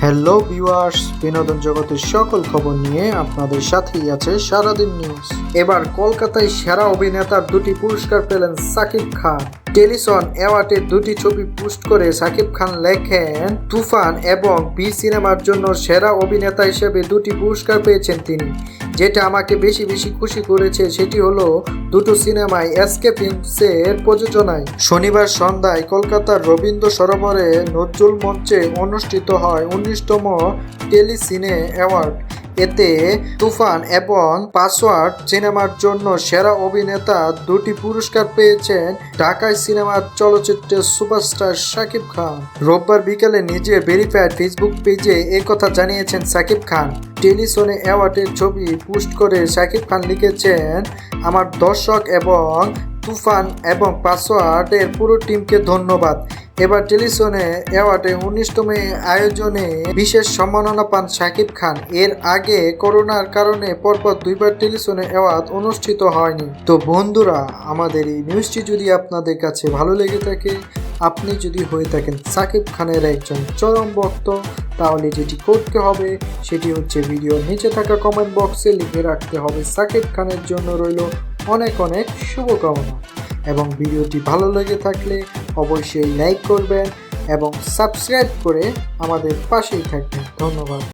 Hello viewers বিনোদন জগতের সকল খবর নিয়ে আপনাদের সাথেই আছে সারাদিন নিউজ এবার কলকাতায় সেরা অভিনেতার দুটি পুরস্কার পেলেন সাকিব খান। টেলিসন অ্যাওয়ার্ডের দুটি ছবি পোস্ট করে সাকিব খান লেখেন, তুফান এবং বি সিনেমার জন্য সেরা অভিনেতা হিসেবে দুটি পুরস্কার পেয়েছেন তিনি। যেটা আমাকে বেশি বেশি খুশি করেছে সেটি হলো দুটো সিনেমায় এসকে ফিল্মসের প্রযোজনায়। শনিবার সন্ধ্যায় কলকাতার রবীন্দ্র সরোবরে নজরুল মঞ্চে অনুষ্ঠিত হয় উনিশতম টেলিসিনে অ্যাওয়ার্ড। এতে তুফান এবং পাসওয়ার্ড সিনেমার জন্য সেরা অভিনেতা দুটি পুরস্কার পেয়েছেন ঢাকায় সিনেমার চলচ্চিত্রের সুপারস্টার শাকিব খান। রোববার বিকেলে নিজের ভেরিফাইড ফেসবুক পেজে কথা জানিয়েছেন শাকিব খান। টেলিসনে অ্যাওয়ার্ডের ছবি পোস্ট করে শাকিব খান লিখেছেন, আমার দর্শক এবং তুফান এবং পাসওয়ার্ডের পুরো টিমকে ধন্যবাদ। এবার টেলিসনে অ্যাওয়ার্ডে উনিশতম আয়োজনে বিশেষ সম্মাননা পান শাকিব খান। এর আগে করোনার কারণে পরপর দুইবার টেলিসনে অ্যাওয়ার্ড অনুষ্ঠিত হয়নি। তো বন্ধুরা, আমাদের এই নিউজটি যদি আপনাদের কাছে ভালো লেগে থাকে, আপনি যদি হয়ে থাকেন সাকিব খানের একজন চরম ভক্ত, তাহলে যেটি করতে হবে, সেটি হচ্ছে ভিডিওর নিচে থাকা কমেন্ট বক্সে লিখে রাখতে হবে সাকিব খানের জন্য রইল অনেক অনেক শুভকামনা। এবং ভিডিওটি ভালো লেগে থাকলে অবশ্যই লাইক করবেন এবং সাবস্ক্রাইব করে আমাদের পাশেই থাকবেন। ধন্যবাদ।